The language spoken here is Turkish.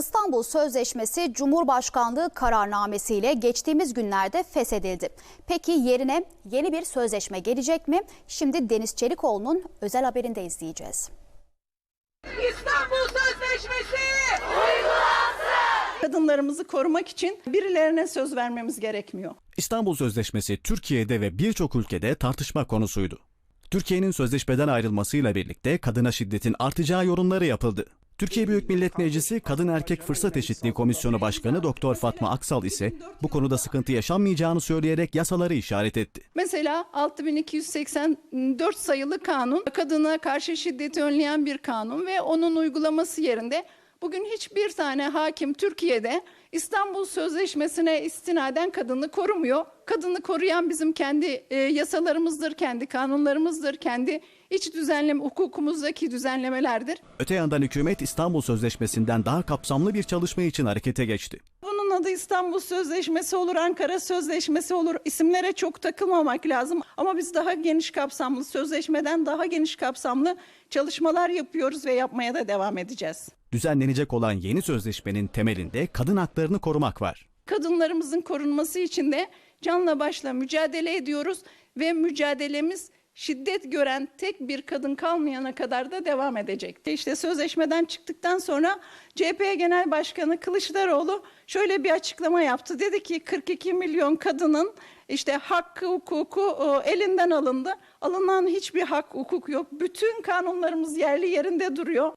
İstanbul Sözleşmesi Cumhurbaşkanlığı kararnamesiyle geçtiğimiz günlerde feshedildi. Peki yerine yeni bir sözleşme gelecek mi? Şimdi Deniz Çelikoğlu'nun özel haberinde izleyeceğiz. İstanbul Sözleşmesi! Kadınlarımızı korumak için birilerine söz vermemiz gerekmiyor. İstanbul Sözleşmesi Türkiye'de ve birçok ülkede tartışma konusuydu. Türkiye'nin sözleşmeden ayrılmasıyla birlikte kadına şiddetin artacağı yorumları yapıldı. Türkiye Büyük Millet Meclisi Kadın Erkek Fırsat Eşitliği Komisyonu Başkanı Doktor Fatma Aksal ise bu konuda sıkıntı yaşanmayacağını söyleyerek yasaları işaret etti. Mesela 6284 sayılı kanun kadına karşı şiddeti önleyen bir kanun ve onun uygulaması yerinde bugün hiçbir tane hakim Türkiye'de İstanbul Sözleşmesi'ne istinaden kadını korumuyor. Kadını koruyan bizim kendi e, yasalarımızdır, kendi kanunlarımızdır, kendi iç düzenleme hukukumuzdaki düzenlemelerdir. Öte yandan hükümet İstanbul Sözleşmesi'nden daha kapsamlı bir çalışma için harekete geçti. Adı İstanbul Sözleşmesi olur, Ankara Sözleşmesi olur. İsimlere çok takılmamak lazım. Ama biz daha geniş kapsamlı, sözleşmeden daha geniş kapsamlı çalışmalar yapıyoruz ve yapmaya da devam edeceğiz. Düzenlenecek olan yeni sözleşmenin temelinde kadın haklarını korumak var. Kadınlarımızın korunması için de canla başla mücadele ediyoruz ve mücadelemiz şiddet gören tek bir kadın kalmayana kadar da devam edecek. İşte sözleşmeden çıktıktan sonra CHP Genel Başkanı Kılıçdaroğlu şöyle bir açıklama yaptı. Dedi ki 42 milyon kadının işte hakkı hukuku elinden alındı. Alınan hiçbir hak hukuk yok. Bütün kanunlarımız yerli yerinde duruyor.